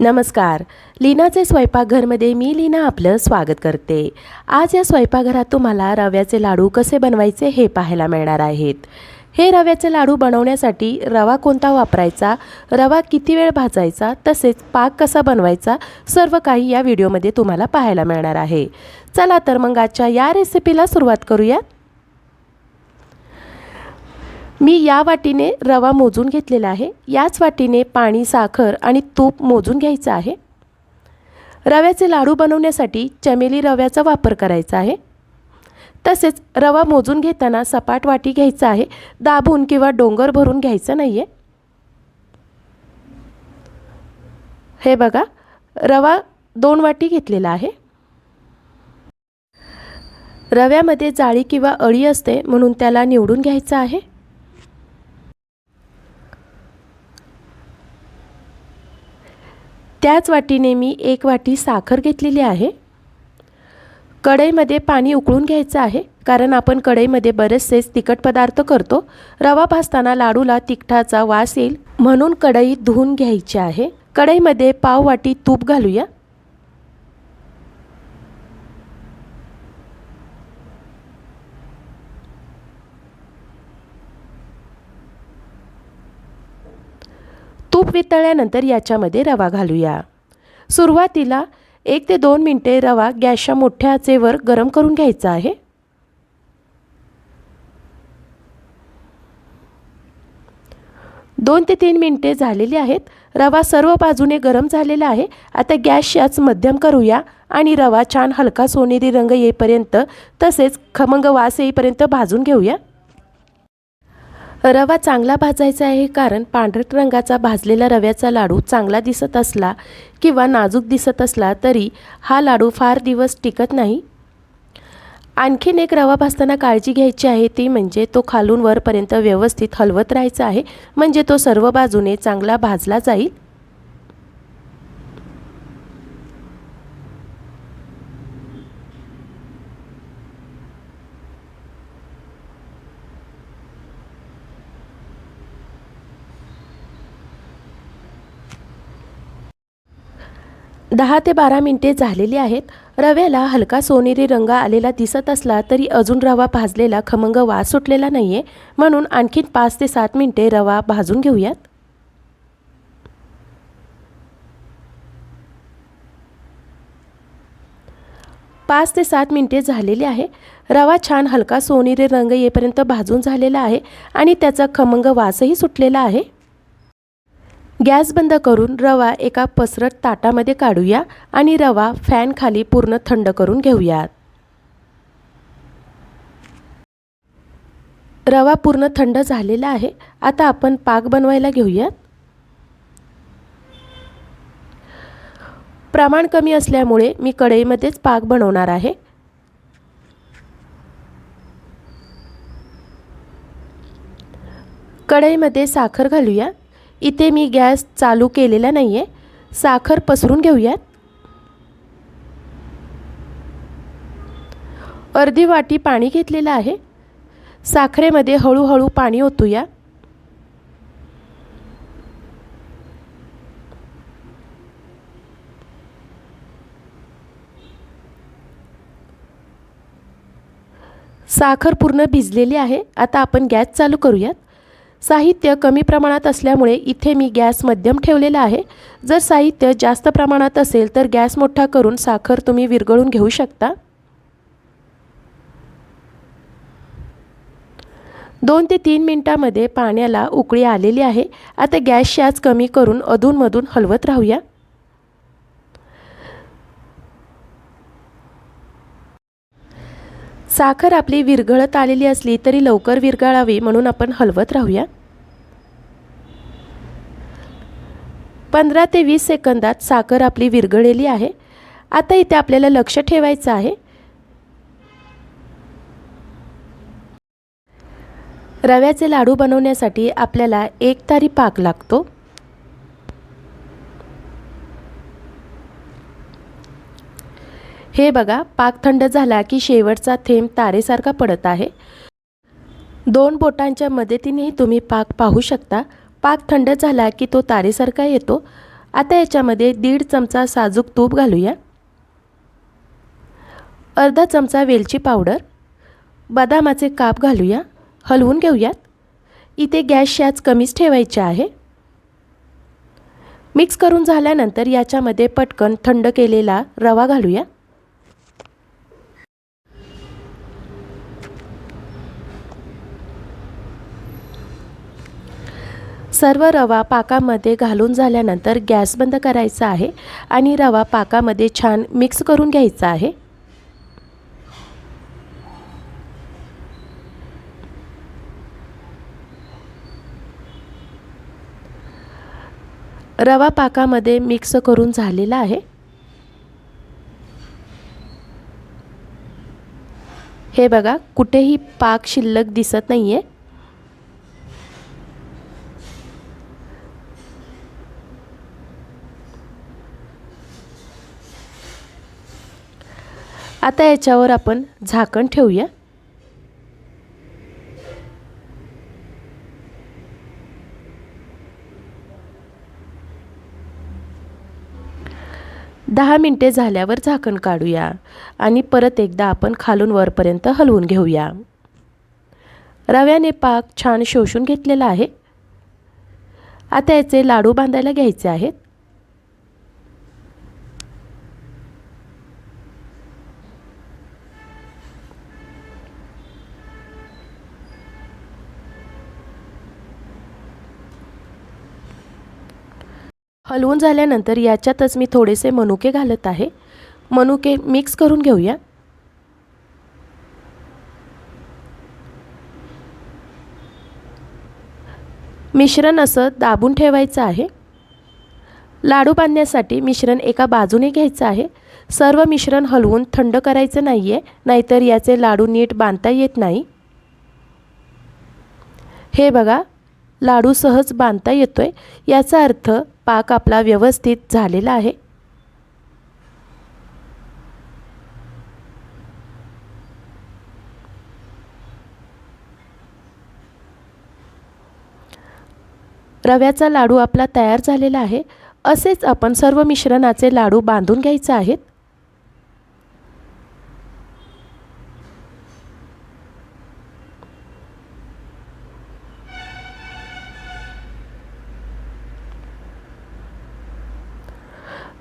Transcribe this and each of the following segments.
नमस्कार. लीनाचे स्वयंपाकघरमध्ये मी लीना आपलं स्वागत करते. आज या स्वयंपाकघरात तुम्हाला रव्याचे लाडू कसे बनवायचे हे पाहायला मिळणार आहेत. हे रव्याचे लाडू बनवण्यासाठी रवा कोणता वापरायचा रवा किती वेळ भाजायचा तसेच पाक कसा बनवायचा सर्व काही या व्हिडिओमध्ये तुम्हाला पाहायला मिळणार आहे. चला तर मग आजच्या या रेसिपीला सुरुवात करूयात. मी या वाटीने रवा मोजून घेतलेला आहे. याच वाटीने पाणी साखर आणि तूप मोजून घ्यायचं आहे. रव्याचे लाडू बनवण्यासाठी चमेली रव्याचा वापर करायचा आहे. तसेच रवा मोजून घेताना सपाट वाटी घ्यायचा आहे. दाबून किंवा डोंगर भरून घ्यायचं नाही आहे हे बघा रवा दोन वाटी घेतलेला आहे. रव्यामध्ये जाळी किंवा अळी असते म्हणून त्याला निवडून घ्यायचं आहे. त्याच वाटीने मी एक वाटी साखर घेतलेली आहे. कढईमध्ये पाणी उकळून घ्यायचं आहे कारण आपण कढईमध्ये बरेचसेच तिखट पदार्थ करतो. रवा भाजताना लाडूला तिखटाचा वास येईल म्हणून कढई धुवून घ्यायची आहे. कढईमध्ये पाव वाटी तूप घालूया. तूप वितळल्यानंतर याच्यामध्ये रवा घालूया. सुरुवातीला एक ते दोन मिनटे रवा गॅसच्या मोठ्या आचेवर गरम करून घ्यायचा आहे. दोन ते तीन मिनटे झालेली आहेत. रवा सर्व बाजूने गरम झालेला आहे. आता गॅस याच मध्यम करूया आणि रवा छान हलका सोनेरी रंग येईपर्यंत तसेच खमंग वास येईपर्यंत भाजून घेऊया. रवा चांगला भाजायचा आहे कारण पांढरट रंगाचा भाजलेला रव्याचा लाडू चांगला दिसत असला किंवा नाजूक दिसत असला तरी हा लाडू फार दिवस टिकत नाही. आणखीन एक रवा भाजताना काळजी घ्यायची आहे ती म्हणजे तो खालून वरपर्यंत व्यवस्थित हलवत राहायचा आहे. म्हणजे तो सर्व बाजूने चांगला भाजला जाईल. दहा ते बारा मिनटे झालेली आहेत. रव्याला हलका सोनेरी रंग आलेला दिसत असला तरी अजून रवा भाजलेला खमंग वास सुटलेला नाही आहे म्हणून आणखीन पाच ते सात मिनटे रवा भाजून घेऊयात. पाच ते सात मिनटे झालेली आहे. रवा छान हलका सोनेरी रंग येईपर्यंत भाजून झालेला आहे आणि त्याचा खमंग वासही सुटलेला आहे. गॅस बंद करून रवा एका पसरट ताटामध्ये काढूया आणि रवा फॅन खाली पूर्ण थंड करून घेऊयात. रवा पूर्ण थंड झालेला आहे. आता आपण पाक बनवायला घेऊयात. प्रमाण कमी असल्यामुळे मी कढईमध्येच पाक बनवणार आहे. कढईमध्ये साखर घालूया. इथे मी गॅस चालू केलेला नाही आहे साखर पसरून घेऊयात. अर्धी वाटी पाणी घेतलेलं आहे. साखरेमध्ये हळूहळू पाणी ओतूया. साखर पूर्ण भिजलेली आहे. आता आपण गॅस चालू करूयात. साहित्य कमी प्रमाणात असल्यामुळे इथे मी गॅस मध्यम ठेवलेला आहे. जर साहित्य जास्त प्रमाणात असेल तर गॅस मोठा करून साखर तुम्ही विरघळून घेऊ शकता. दोन ते तीन मिनटामध्ये पाण्याला उकळी आलेली आहे. आता गॅसची आज कमी करून अधूनमधून हलवत राहूया. साखर आपली विरघळत आलेली असली तरी लवकर विरघळावी म्हणून आपण हलवत राहूया. पंधरा ते वीस सेकंदात साखर आपली विरघळलेली आहे. आता इथे आपल्याला लक्ष ठेवायचं आहे. रव्याचे लाडू बनवण्यासाठी आपल्याला एक तारी पाक लागतो. हे बघा पाक थंड झाला की शेवटचा थेंब तारेसारखा पडत आहे. दोन बोटांच्या मदतीनेही तुम्ही पाक पाहू शकता. पाक थंड झाला की तो तारेसारखा येतो. आता याच्यामध्ये दीड चमचा साजूक तूप घालूया. अर्धा चमचा वेलची पावडर. बदामाचे काप घालूया. हलवून घेऊयात. इथे गॅस आज कमीच ठेवायची आहे. मिक्स करून झाल्यानंतर याच्यामध्ये पटकन थंड केलेला रवा घालूया. सर्व रवा पाकामध्ये घालून झाल्यानंतर गॅस बंद करायचा आहे आणि रवा पाकामध्ये छान मिक्स करून घ्यायचा आहे. रवा पाकामध्ये मिक्स करून झालेला आहे. हे बघा कुठेही पाक शिल्लक दिसत नाही आहे आता याच्यावर आपण झाकण ठेवूया. दहा मिनटे झाल्यावर झाकण काढूया आणि परत एकदा आपण खालून वरपर्यंत हलवून घेऊया. रव्याने पाक छान शोषून घेतलेला आहे. आता याचे लाडू बांधायला घ्यायचे आहेत. हलवून झाल्यानंतर याच्यातच मी थोडेसे मनुके घालत आहे. मनुके मिक्स करून घेऊया. मिश्रण असं दाबून ठेवायचं आहे. लाडू बांधण्यासाठी मिश्रण एका बाजूने घ्यायचं आहे. सर्व मिश्रण हलवून थंड करायचं नाही आहे नाहीतर याचे लाडू नीट बांधता येत नाही. हे बघा लाडू सहज बांधता येतो आहे याचा अर्थ पाक आपला व्यवस्थित झालेला आहे. रव्याचा लाडू आपला तयार झालेला आहे. असेच आपण सर्व मिश्रणाचे लाडू बांधून घ्यायचे आहेत.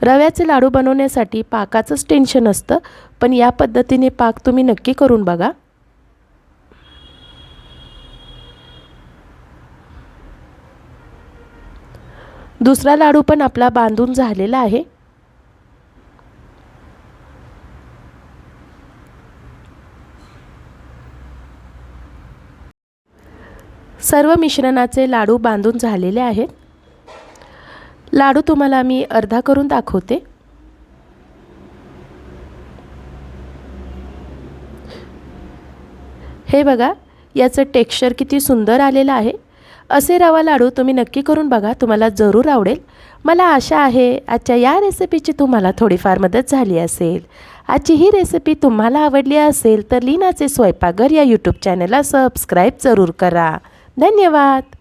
रव्याचे लाडू बनवण्यासाठी पाकाचंच टेन्शन असतं पण या पद्धतीने पाक तुम्ही नक्की करून बघा. दुसरा लाडू पण आपला बांधून झालेला आहे. सर्व मिश्रणाचे लाडू बांधून झालेले आहेत. लाडू तुम्हाला मी अर्धा करून दाखवते. हे बघा याचं टेक्स्चर किती सुंदर आलेलं आहे. असे रवा लाडू तुम्ही नक्की करून बघा तुम्हाला जरूर आवडेल. मला आशा आहे आजच्या या रेसिपीची तुम्हाला थोडीफार मदत झाली असेल. आजची ही रेसिपी तुम्हाला आवडली असेल तर लीनाचे स्वयंपाकघर या यूट्यूब चॅनलला सबस्क्राईब जरूर करा. धन्यवाद!